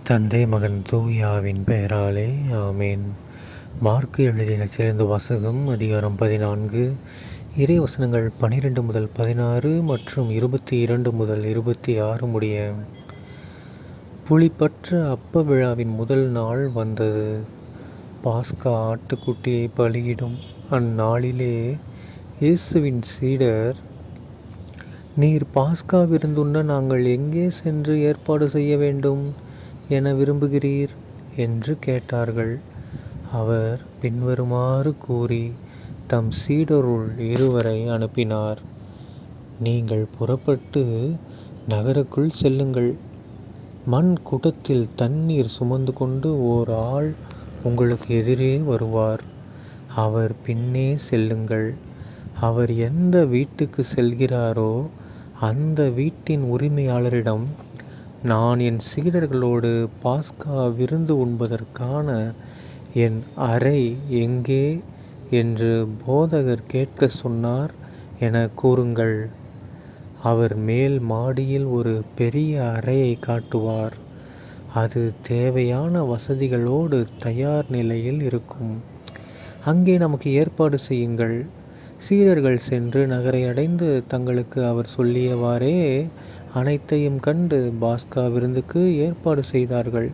தந்தை மகன் தூயாவின் பெயராலே ஆமேன். மார்க்கு எழுதின சிறந்த வசகம் அதிகாரம் பதினான்கு. இறை வசனங்கள் பனிரெண்டு முதல் பதினாறு மற்றும் இருபத்தி இரண்டு முதல் இருபத்தி ஆறு முடிய. புலிப்பற்ற அப்ப விழாவின் முதல் நாள் வந்தது. பாஸ்கா ஆட்டுக்குட்டியை பலியிடும் அந்நாளிலே இயேசுவின் சீடர் நீர் பாஸ்கா விருந்துண்ண நாங்கள் எங்கே சென்று ஏற்பாடு செய்ய வேண்டும்? என விரும்புகிறீர்? என்று கேட்டார்கள். அவர் பின்வருமாறு கூறி தம் சீடருள் இருவரை அனுப்பினார். நீங்கள் புறப்பட்டு நகருக்குள் செல்லுங்கள். மண் குடத்தில் தண்ணீர் சுமந்து கொண்டு ஓர் ஆள் உங்களுக்கு எதிரே வருவார். அவர் பின்னே செல்லுங்கள். அவர் எந்த வீட்டுக்கு செல்கிறாரோ அந்த வீட்டின் உரிமையாளரிடம் நான் என் சீடர்களோடு பாஸ்கா விருந்து உண்பதற்கான என் அறை எங்கே என்று போதகர் கேட்க சொன்னார் என கூறுங்கள். அவர் மேல் மாடியில் ஒரு பெரிய அறையை காட்டுவார். அது தேவையான வசதிகளோடு தயார் நிலையில் இருக்கும். அங்கே நமக்கு ஏற்பாடு செய்யுங்கள். சீடர்கள் சென்று நகரை அடைந்து தங்களுக்கு அவர் சொல்லியவாறே அனைத்தையும் கண்டு பாஸ்கா விருந்துக்கு ஏற்பாடு செய்தார்கள்.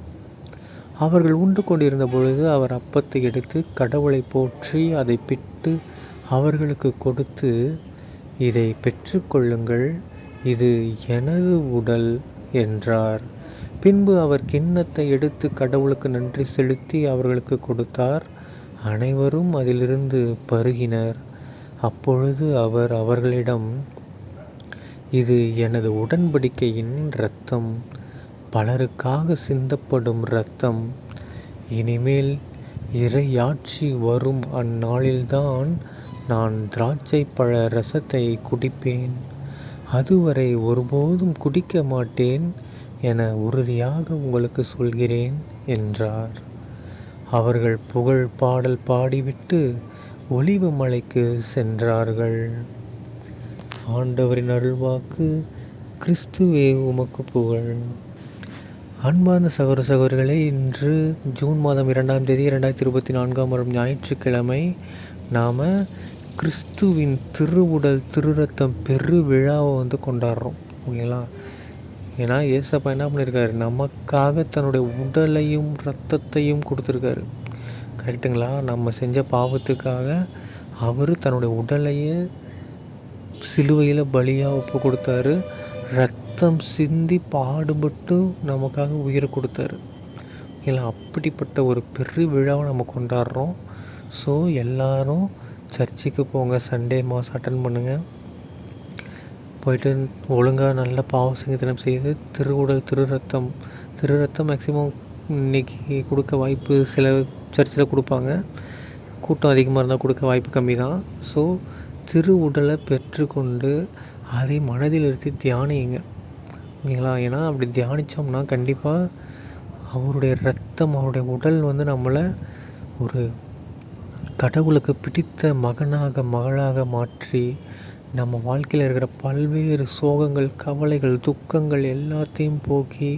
அவர்கள் உண்டு கொண்டிருந்த பொழுது அவர் அப்பத்தை எடுத்து கடவுளை போற்றி அதை பிட்டு அவர்களுக்கு கொடுத்து இதை பெற்றுக்கொள்ளுங்கள் இது எனது உடல் என்றார். பின்பு அவர் கிண்ணத்தை எடுத்து கடவுளுக்கு நன்றி செலுத்தி அவர்களுக்கு கொடுத்தார். அனைவரும் அதிலிருந்து பருகினர். அப்பொழுது அவர் அவர்களிடம் இது எனது உடன்படிக்கையின் இரத்தம் பலருக்காக சிந்தப்படும் இரத்தம் இனிமேல் இறையாட்சி வரும் அந்நாளில்தான் நான் திராட்சை பழ ரசத்தை குடிப்பேன். அதுவரை ஒருபோதும் குடிக்க மாட்டேன் என உறுதியாக உங்களுக்கு சொல்கிறேன் என்றார். அவர்கள் புகழ் பாடல் பாடிவிட்டு ஒளிவு மலைக்கு சென்றார்கள். ஆண்டவரின் அருள்வாக்கு கிறிஸ்துவே உமக்கு புகழ். அன்பார்ந்த சகோதர சகோதரிகளே இன்று ஜூன் மாதம் இரண்டாம் தேதி இரண்டாயிரத்தி இருபத்தி நான்காம் வரும் ஞாயிற்றுக்கிழமை நாம் கிறிஸ்துவின் திருவுடல் திருரத்தம் பெரு விழாவை வந்து கொண்டாடுறோம். ஓகேங்களா? ஏன்னா ஏசப்பா என்ன பண்ணியிருக்காரு? நமக்காக தன்னுடைய உடலையும் ரத்தத்தையும் கொடுத்துருக்காரு. கரெக்டுங்களா? நம்ம செஞ்ச பாவத்துக்காக அவர் தன்னுடைய உடலையே சிலுவையில் பலியாக ஒப்பு கொடுத்தாரு. ரத்தம் சிந்தி பாடுபட்டு நமக்காக உயிர் கொடுத்தாரு. இல்லை அப்படிப்பட்ட ஒரு பெரு விழாவை நம்ம கொண்டாடுறோம். ஸோ எல்லோரும் சர்ச்சுக்கு போங்க சண்டே மாஸ் அட்டன் பண்ணுங்கள் போயிட்டு ஒழுங்காக நல்ல பாவ சங்கீதனம் செய்து திருவுடல் திரு ரத்தம் திரு ரத்தம் மேக்ஸிமம் இன்றைக்கி கொடுக்க வாய்ப்பு சில சர்ச்சில் கொடுப்பாங்க. கூட்டம் அதிகமாக இருந்தால் கொடுக்க வாய்ப்பு கம்மி தான் ஸோ திரு உடலை பெற்றுக்கொண்டு அதை மனதில் இருத்தி தியானியுங்க ஓகேங்களா? ஏன்னா அப்படி தியானித்தோம்னா கண்டிப்பாக அவருடைய ரத்தம் அவருடைய உடல் வந்து நம்மளை ஒரு கடவுளுக்கு பிடித்த மகனாக மகளாக மாற்றி நம்ம வாழ்க்கையில் இருக்கிற பல்வேறு சோகங்கள் கவலைகள் துக்கங்கள் எல்லாத்தையும் போக்கி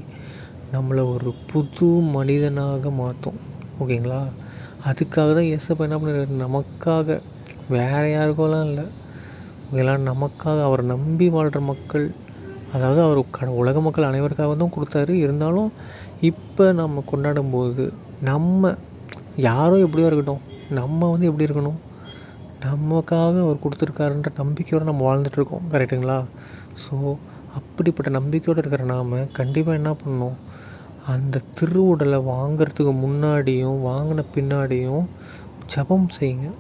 நம்மளை ஒரு புது மனிதனாக மாற்றும். ஓகேங்களா? அதுக்காக தான் எஸ்எப்ப என்ன பண்ணுறாரு நமக்காக வேறு யாருக்கோலாம் இல்லை. ஓகேங்களா? நமக்காக அவரை நம்பி வாழ்கிற மக்கள் அதாவது அவர் உலக மக்கள் அனைவருக்காக தான் கொடுத்தாரு. இருந்தாலும் இப்போ நம்ம கொண்டாடும் போது நம்ம யாரோ எப்படியோ இருக்கட்டும் நம்ம வந்து எப்படி இருக்கணும்? நமக்காக அவர் கொடுத்துருக்காருன்ற நம்பிக்கையோடு நம்ம வாழ்ந்துட்டுருக்கோம் கரெக்டுங்களா ஸோ அப்படிப்பட்ட நம்பிக்கையோடு இருக்கிற நாம் கண்டிப்பாக என்ன பண்ணணும்? அந்த திருவுடலை வாங்கிறதுக்கு முன்னாடியும் வாங்கின பின்னாடியும் ஜபம் செய்யுங்க.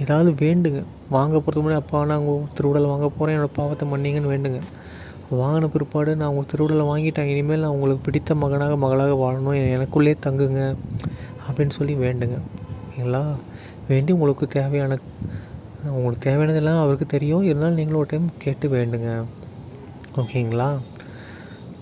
ஏதாவது வேண்டுங்க. வாங்க போகிறதுக்கு முன்னாடி அப்பா நான் உங்கள் திருவுடலை வாங்க போகிறேன் என்னோடய பாவத்தை மன்னிங்கன்னு வேண்டுங்க. வாங்கின பிற்பாடு நான் உங்கள் திருவுடலை வாங்கிட்டேன். இனிமேல் நான் உங்களுக்கு பிடித்த மகனாக மகளாக வாழணும். எனக்குள்ளே தங்குங்க. அப்படின்னு சொல்லி வேண்டுங்க. ஓகேங்களா வேண்டி உங்களுக்கு தேவையான உங்களுக்கு தேவையானதெல்லாம் அவருக்கு தெரியும். இருந்தாலும் நீங்களும் ஒரு டைம் கேட்டு வேண்டுங்க. ஓகேங்களா?